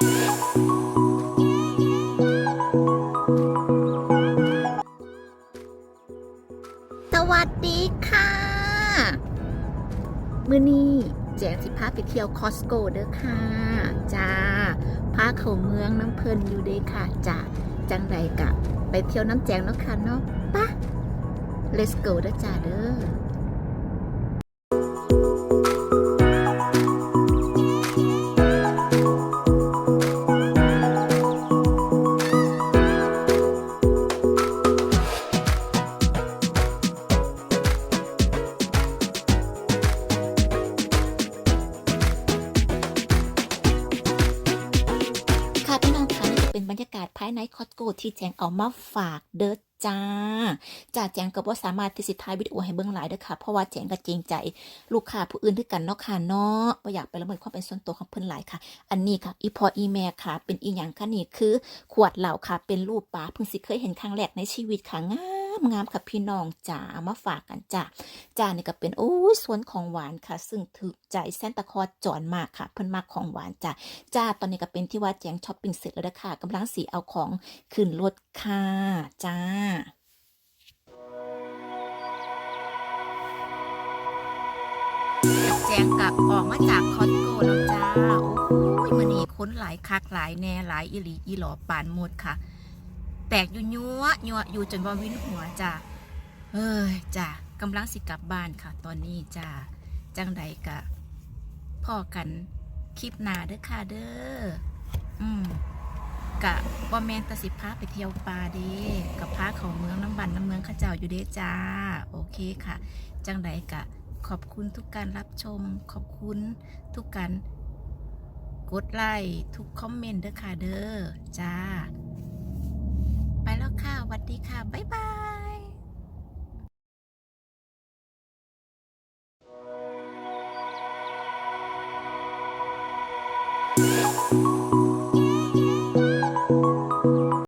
สวัสดีค่ะ มือนี้แจงสิพาไปเที่ยวคอสโกเด้อค่ะ จ้าพาเขาเมืองน้ำเพลินอยู่เด้อค่ะจ้าจังไรกะ ไปเที่ยวน้ำแจงเนาะค่ะเนาะปะ let's go เด้อจ้าเด้อ เป็นบรรยากาศภายในคอสโกที่แจงเอามาฝากเด้อจ้าจ่าแจงก็บ่สามารถที่สิท้ายวิดีโอให้เบิ่งหลายเด้อค่ะ เพราะว่าแจงก็เจงใจ ลูกค้าผู้อื่นด้วยกันเนาะค่ะเนาะบ่อยากไปละเมิดความเป็นส่วนตัวของเพื่อนหลายค่ะ อันนี้ค่ะ อีพออีแม่ค่ะ เป็นอีหยังคะนี่คือ ขวดเหล้าค่ะ เป็นรูปปลาเพิ่งสิเคยเห็นครั้งแรกในชีวิตค่ะง่าย งามค่ะพี่น้องจ๋ามาฝากกันจ้าจ้านี่ก็เป็นโอ้ยสวนของหวานค่ะ ซึ่งถูกใจแซนตาคอจอนมากค่ะเพิ่นมากของหวานจ้าจ้าตอนนี้ก็เป็นที่ว่าแจงช้อปปิ้งเสร็จแล้วนะค่ะกำลังสีเอาของขึ้นรถค่ะจ้าแจงกลับออกมาจากคอสโกแล้วจ้า โอ้ยมันนี้ค้นหลายคักหลายแน่หลายอิลีอีหลอปานหมดค่ะ แตกอยู่ยัวยัวอยู่จนว่าวินหัวจ้าเอ้ยจ้ากำลังสิกลับบ้านค่ะ ตอนนี้จ้าจังใดกะพ่อกันคลิปหนาเด้อค่ะเด้ออืมกะว่าแมนตะสิพาไปเที่ยวป่าเด้กับพาเขาเมืองน้ำบันน้ำเมืองข้าเจ้าอยู่เด้จ้า โอเคค่ะ จังใดกะ ขอบคุณทุกการรับชม ขอบคุณทุกการกดไลค์ทุกคอมเมนต์เด้อค่ะเด้อจ้า ไปแล้วค่ะสวัสดีค่ะ บ๊ายบาย